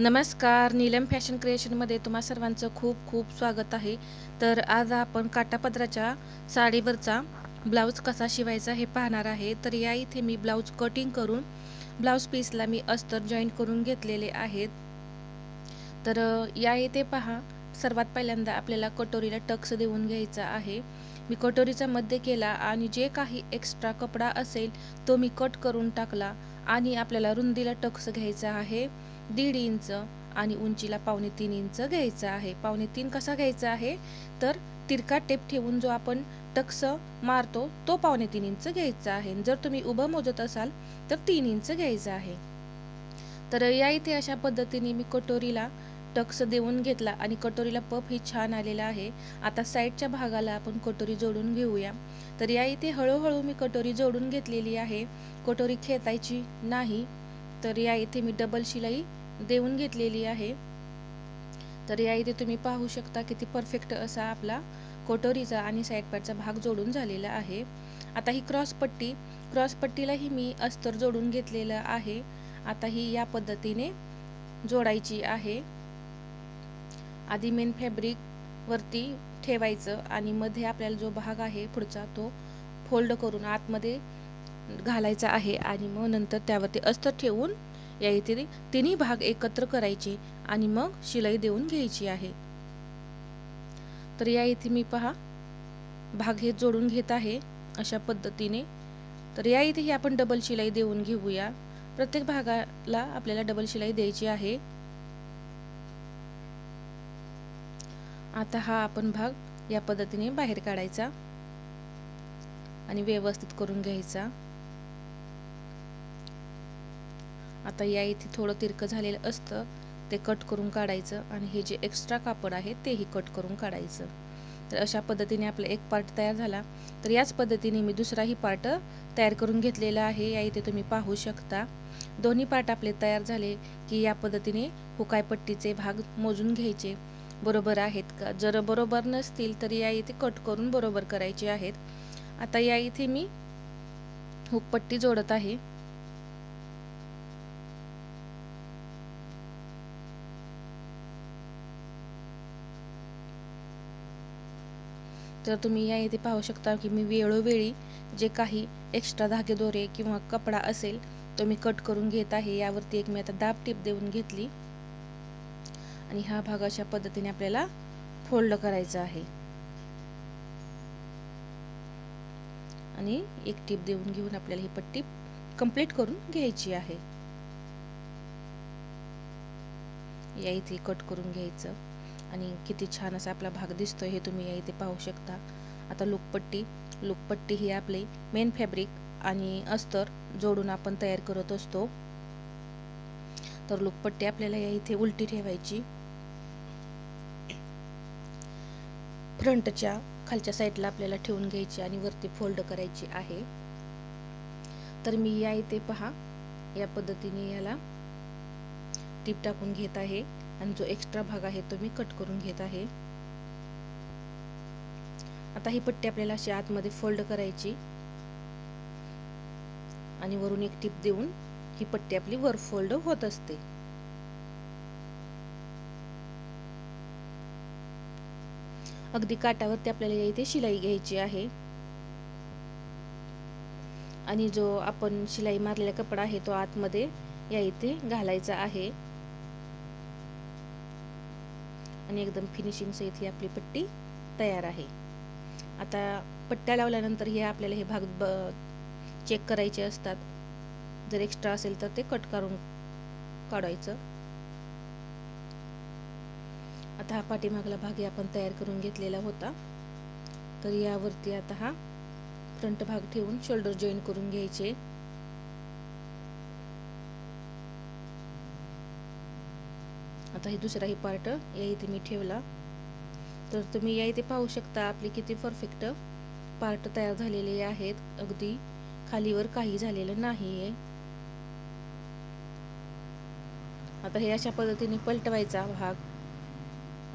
नमस्कार नीलम फॅशन क्रिएशनमध्ये तुम्हा सर्वांचं खूप खूप स्वागत आहे. तर आज आपण काटापदराच्या साडीवरचा ब्लाऊज कसा शिवायचा हे पाहणार आहे. तर या इथे मी ब्लाऊज कटिंग करून ब्लाऊज पीसला मी अस्तर जॉईन करून घेतलेले आहेत. तर या इथे पहा सर्वात पहिल्यांदा आपल्याला कटोरीला टक्स देऊन घ्यायचा आहे. मी कटोरीचा मध्य केला आणि जे काही एक्स्ट्रा कपडा असेल तो मी कट करून टाकला आणि आपल्याला रुंदीला टक्स घ्यायचा आहे. दीड इंच आणि उंचीला पावणे तीन इंच घ्यायचं आहे. पावणे तीन कसा घ्यायचा आहे? तर तिरका टेप ठेवून जो आपण टक्स मारतो तो पावणे तीन इंच घ्यायचा आहे. जर तुम्ही उभं मोजत असाल तर तीन इंच घ्यायचा आहे. तर या इथे अशा पद्धतीने मी कटोरीला टक्स देऊन घेतला आणि कटोरीला पफ ही छान आलेला आहे. आता साईडच्या भागाला आपण कटोरी जोडून घेऊया. तर या इथे हळूहळू मी कटोरी जोडून घेतलेली आहे. कटोरी खेचायची नाही. तर या इथे मी डबल शिलाई देऊन घेतलेली आहे. तर या इथे तुम्ही पाहू शकता किती परफेक्ट असा आपला कोटोरीचा आणि साईड पॅडचा भाग जोडून झालेला आहे. आता ही क्रॉस पट्टी क्रॉस पट्टीलाही मी अस्तर जोडून घेतलेलं आहे. आता ही या पद्धतीने जोडायची आहे. आधी मेन फॅब्रिक वरती ठेवायचं आणि मध्ये आपल्याला जो भाग आहे पुढचा तो फोल्ड करून आतमध्ये घालायचा आहे आणि मग नंतर त्यावरती अस्तर ठेवून या इथे तिन्ही भाग एकत्र करायचे आणि मग शिलाई देऊन घ्यायची आहे. तर या इथे मी पहा भाग हे जोडून घेत आहे अशा पद्धतीने. तर या इथे आपण डबल शिलाई देऊन घेऊया. प्रत्येक भागाला आपल्याला डबल शिलाई द्यायची आहे. आता हा आपण भाग या पद्धतीने बाहेर काढायचा आणि व्यवस्थित करून घ्यायचा. आता या इथे थोडं तिरकं झालेलं असतं ते कट करून काढायचं आणि हे जे एक्स्ट्रा कापड आहे तेही कट करून काढायचं. तर अशा पद्धतीने आपला एक पार्ट तयार झाला. तर याच पद्धतीने मी दुसराही पार्ट तयार करून घेतलेला आहे. या इथे तुम्ही पाहू शकता. दोन्ही पार्ट आपले तयार झाले की या पद्धतीने हुकायपट्टीचे भाग मोजून घ्यायचे. बरोबर आहेत का? जर बरोबर नसतील तर या इथे कट करून बरोबर करायचे आहेत. आता या इथे मी हुकपट्टी जोडत आहे. तर तुम्ही या इथे पाहू शकता की मी वेळोवेळी जे काही एक्स्ट्रा धागे दोरे किंवा कपडा असेल तो मी कट करून घेत आहे. यावरती एक मी आता दाब टीप देऊन घेतली. आणि हा भाग अशा पद्धतीने आपल्याला फोल्ड करायचा आहे. आणि एक टीप देऊन घेऊन आपल्याला ही पट्टी कंप्लीट करून घ्यायची आहे. या इथे कट करून घ्यायचं. आणि किती छान असा आपला भाग दिसतो हे तुम्ही या इथे पाहू शकता. आता लुकपट्टी लुकपट्टी ही आपली मेन फॅब्रिक आणि अस्तर जोडून आपण तयार करत असतो. तर लुकपट्टी आपल्याला या इथे उलटी ठेवायची. फ्रंटच्या खालच्या साईडला आपल्याला ठेवून घ्यायची आणि वरती फोल्ड करायची आहे. तर मी या इथे पहा या पद्धतीने याला टीप टाकून घेत आहे. आणि जो एक्स्ट्रा भाग आहे तो मी कट करून घेत आहे. आता ही पट्टी आपल्याला अशी आतमध्ये फोल्ड करायची. आणि वरून एक टिप देऊन ही पट्टी आपली वर फोल्ड होत असते. अगदी काटावरती आपल्याला या इथे शिलाई घ्यायची आहे. आणि जो आपण शिलाई मारलेला कपडा आहे तो आतमध्ये या इथे घालायचा आहे. आणि एकदम फिनिशिंग सहित ही आपली पट्टी तयार आहे. आता पट्ट्या लावल्यानंतर हे आपल्याला हे भाग ब चेक करायचे असतात. जर एक्स्ट्रा असेल तर ते कट करून काढायचं. आता हा पाठीमागला भाग आपण तयार करून घेतलेला होता. तर यावरती आता हा फ्रंट भाग ठेवून शोल्डर जॉईन करून घ्यायचे. आता हे दुसराही पार्ट या इथे मी ठेवला. तर तुम्ही या इथे पाहू शकता आपले किती परफेक्ट पार्ट तयार झालेले आहेत. अगदी खालीवर काही झालेलं नाही आहे आता हे अशा पद्धतीने पलटवायचा भाग.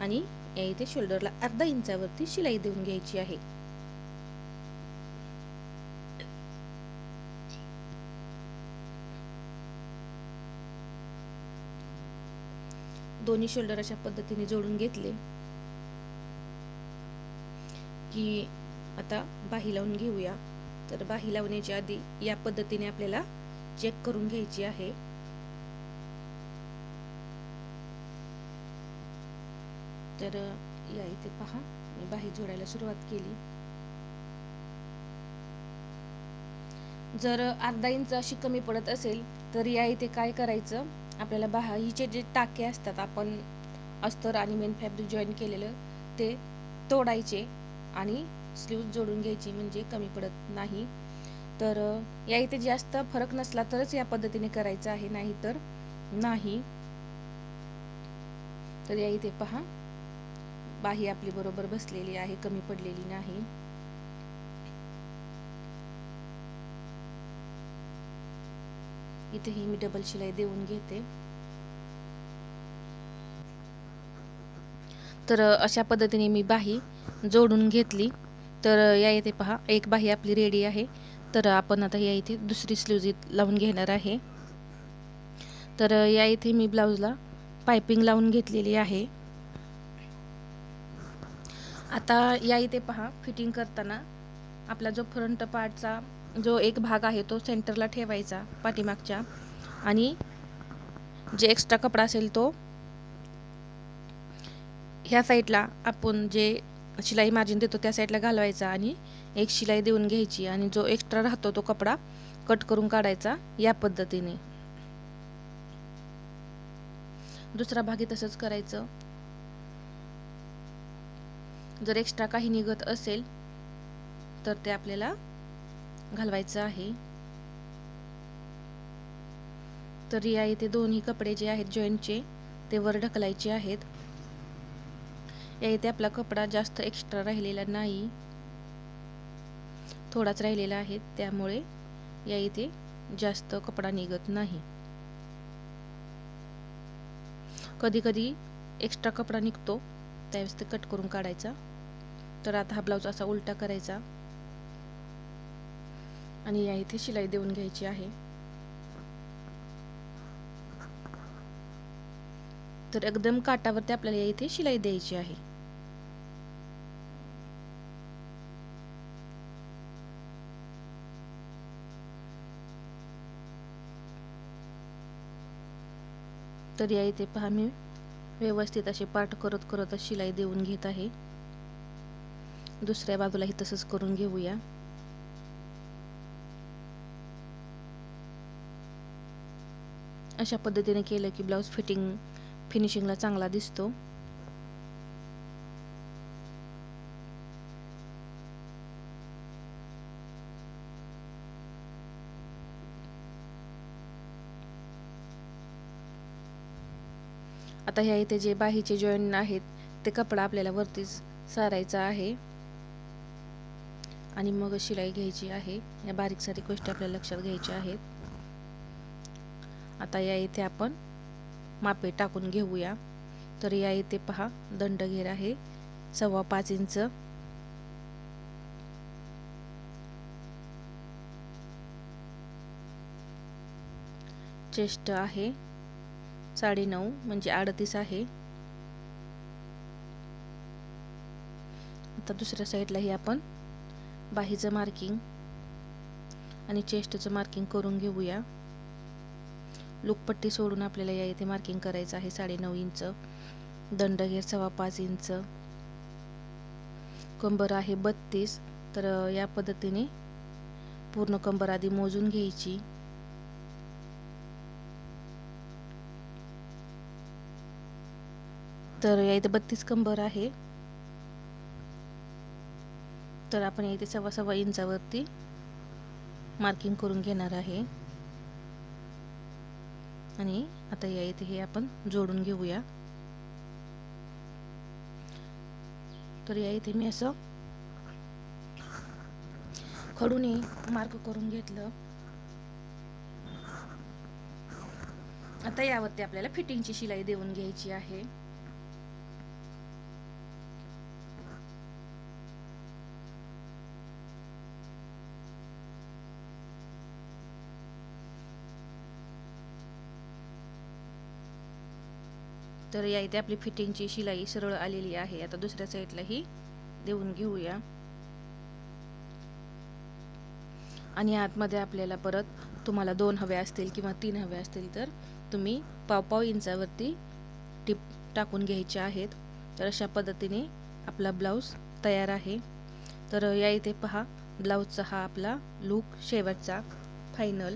आणि या इथे शोल्डरला अर्धा इंचावरती शिलाई देऊन घ्यायची आहे. दोन्ही शोल्डर अशा पद्धतीने जोडून घेतले. की आता बाही लावून घेऊया. तर बाही लावण्याच्या आधी या पद्धतीने आपल्याला चेक करून घ्यायची आहे. तर या इथे पहा मी बाही जोडायला सुरुवात केली. जर अर्धा इंच अशी कमी पडत असेल तर या इथे काय करायचं? आपल्याला बाहीचे जे टाके असतात आपण अस्तर आणि मेन फॅब्रिक जॉईन केलेलं ते तोडायचे आणि स्लीव्ह जोडून घ्यायची म्हणजे कमी पडत नाही. तर या इथे जास्त फरक नसला तरच या पद्धतीने करायचं आहे नाही तर नाही. तर या इथे पहा. बाही आपली बरोबर बसलेली आहे कमी पडलेली नाही. इथेही मी डबल शिलाई देऊन घेते. तर अशा पद्धतीने मी बाही जोडून घेतली. तर या इथे पहा एक बाही आपली रेडी आहे. तर आपण आता या इथे दुसरी स्लीव्ज लावून घेणार आहे. तर या इथे मी ब्लाऊजला पायपिंग लावून घेतलेली आहे. आता या इथे पहा फिटिंग करताना आपला जो फ्रंट पार्टचा जो एक भाग आहे तो सेंटरला ठेवायचा पाठीमागच्या. आणि जे एक्स्ट्रा कपडा असेल तो ह्या साईडला आपण जे शिलाई मार्जिन देतो त्या साईडला घालवायचा आणि एक शिलाई देऊन घ्यायची आणि जो एक्स्ट्रा राहतो तो कपडा कट करून काढायचा या पद्धतीने. दुसरा भागी तसंच करायचं. जर एक्स्ट्रा काही निघत असेल तर ते आपल्याला घालवायचं आहे. तर या इथे दोन्ही कपडे जे आहेत जॉईंटचे ते वर ढकलायचे आहेत. या इथे आपला कपडा जास्त एक्स्ट्रा राहिलेला नाही. थोडाच राहिलेला आहे त्यामुळे या इथे जास्त कपडा निघत नाही. कधी कधी एक्स्ट्रा कपडा निघतो त्यावेळेस ते कट करून काढायचा. तर आता हा ब्लाऊज असा उलटा करायचा. आणि या इथे शिलाई देऊन घ्यायची आहे. तर एकदम काटावरती आपल्याला या इथे शिलाई द्यायची आहे. तर या इथे पहा मी व्यवस्थित असे पाठ करत करत शिलाई देऊन घेत आहे. दुसऱ्या बाजूलाही तसंच करून घेऊया. अशा पद्धतीने केलं की ब्लाऊज फिटिंग फिनिशिंगला चांगला दिसतो. आता ह्या इथे जे बाहीचे जॉईंट आहेत ते कपडा आपल्याला वरतीच सारायचा आहे. आणि मग शिलाई घ्यायची आहे. या बारीक सारीक गोष्टी आपल्याला लक्षात घ्यायच्या आहेत. आता या इथे आपण मापे टाकून घेऊया. तर या इथे पहा दंड घेर आहे. सव्वा पाच इंच. चेष्ट आहे. साडे नऊ म्हणजे अडतीस आहे. आता दुसऱ्या साईडलाही आपण बाहीचं मार्किंग आणि चेस्टचं मार्किंग करून घेऊया. लुकपट्टी सोडून आपल्याला या इथे मार्किंग करायचं आहे. साडेनऊ इंच. दंडघेर सव्वा पाच इंच. कंबर आहे बत्तीस. तर या पद्धतीने पूर्ण कंबर आधी मोजून घ्यायची. तर या इथे बत्तीस कंबर आहे. तर आपण इथे सव्वा सव्वा इंचावरती मार्किंग करून घेणार आहे. आणि आता या इथे हे आपण जोडून घेऊया. तर या इथे मी असं खडूने मार्क करून घेतलं. आता यावरती आपल्याला फिटिंगची शिलाई देऊन घ्यायची आहे. तर या इथे आपली फिटिंगची शिलाई सरळ आलेली आहे. आता दुसऱ्या साईडलाही देऊन घेऊया. आणि आतमध्ये आपल्याला परत तुम्हाला दोन हवे असतील किंवा तीन हवे असतील तर तुम्ही पाव पाव इंचावरती टिप टाकून घ्यायचे आहेत. तर अशा पद्धतीने आपला ब्लाऊज तयार आहे. तर या इथे पहा ब्लाऊजचा हा आपला लूक शेवटचा फायनल